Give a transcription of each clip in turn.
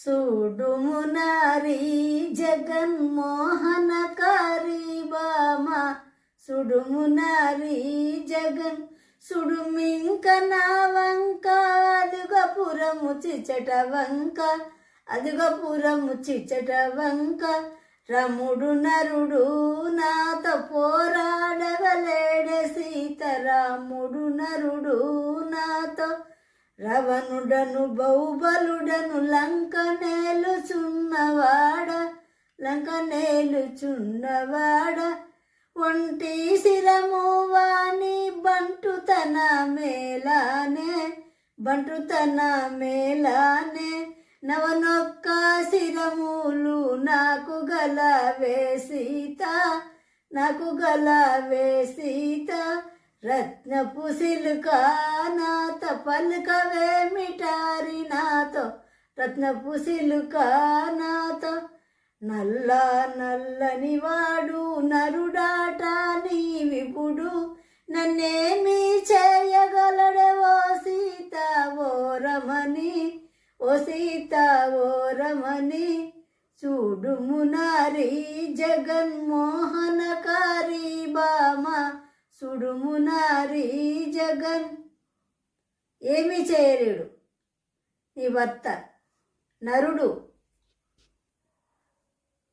సుడుమునారి జగన్మోహనకారి బామ. సుడుమునారి జగన్ సుడుమింక నా వంక అదుగపురము చిచ్చట వంక అదుగపురము చిచ్చట వంక రముడు నరుడు నాతో పోరాడగలేడే సీతరాముడు నరుడు నాతో రవణుడను బౌబలుడను లంక నేలుచున్నవాడ లంక నేలుచున్నవాడ. ఒంటి శిరము వాణి బంటుతన మేలానే బంటుతన మేలానే. నవనొక్క శిరములు నాకు గల వేసీత నాకు గల వేసీత రత్నపు సిలుక నాతో పలుకవేమిటారి నాతో. రత్నపు సిలుక నాతో నల్ల నల్లని వాడు నరుడాట నీ విపుడు నన్నేమీ చేయగలడవో సీత ఓ రమణి ఓ సీత ఓ రమణి. చూడుమునారి జగన్మోహనకారి బా సుడుమునారి జగన్. ఏమీ చేయలేడు. నీ భర్త నరుడు.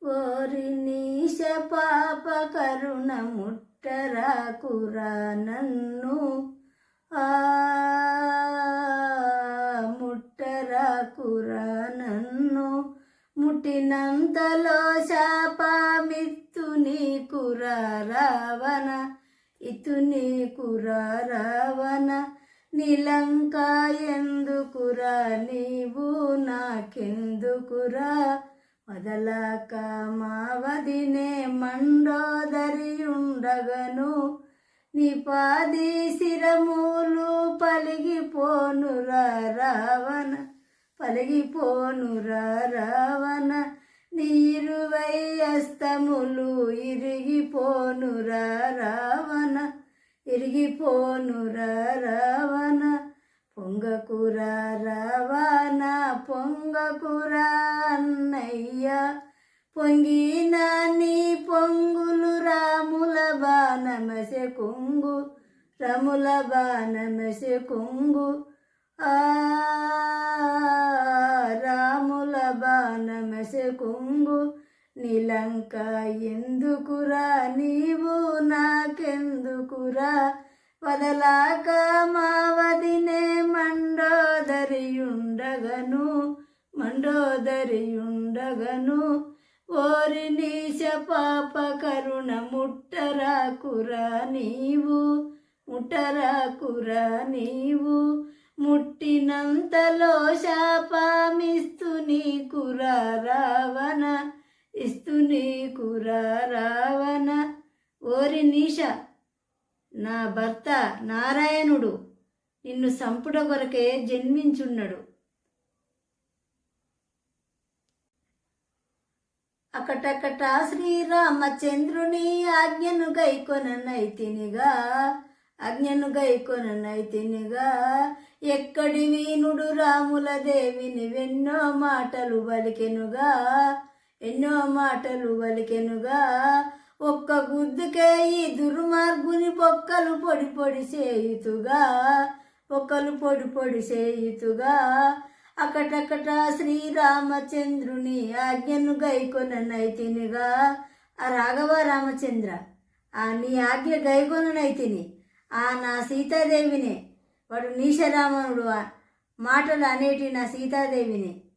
ఓరి నీశ పాప కరుణ ముట్టరాకురా నన్ను. ఆ ముట్టరాకురా నన్ను. ముట్టినంతలో శాపమిత్తు నీకురా రావణ. ఇతు కురా రావణ నీలంక ఎందుకురా నీవు నాకెందుకురా వదలక మావదినే మండోదరి ఉండగను నీ పాది శిరములు పలిగిపోనురా రావణ పలిగిపోనురా రావణ నీరువై అస్తములు ఇరిగిపోనురా రావణ. ఇరిగిపోనురా రావణ పొంగకురా రావణ పొంగకురా అన్నయ్య. పొంగిన నీ పొంగులు రాముల బాణమసె కొంగు. రముల బాణమసె కొంగు. ఆ రాముల బాణమసె కొంగు. నీలంక ఎందుకురా నీవు? నాకెందుకురా వదలాక మావదినే మండోదరియుండగను మండోదరియుండగను. ఓరి నీశ పాప కరుణ ముట్టరాకురా నీవు ముట్టరాకురా నీవు. ముట్టినంతలో శాపమిస్తు నీకురా రావణ ఇస్తు నీకురా రావణ. ఓరి నీష నా భర్త నారాయణుడు నిన్ను సంపుట కొరకే జన్మించున్నాడు. అకటకట శ్రీరామచంద్రుని ఆజ్ఞను గైకొననైతినిగా ఆజ్ఞను గైకొననైతినిగా ఎక్కడి వీనుడు రాముల దేవిని వెన్నో మాటలు వలికెనుగా ఎన్నో మాటలు వలికెనుగా ఒక్క గుద్దుకే ఈ దుర్మార్గుని పొక్కలు పొడి పొడి చేయుతుగా పొక్కలు పొడి పొడి చేయుతుగా అకటకట శ్రీరామచంద్రుని ఆజ్ఞను గైకొననైతినిగా ఆ రాఘవ రామచంద్ర ఆ నీ ఆజ్ఞ గైకొననైతిని ఆ నా సీతాదేవినే. వాడు నీశరామనుడు మాటలు అనేటి నా సీతాదేవిని.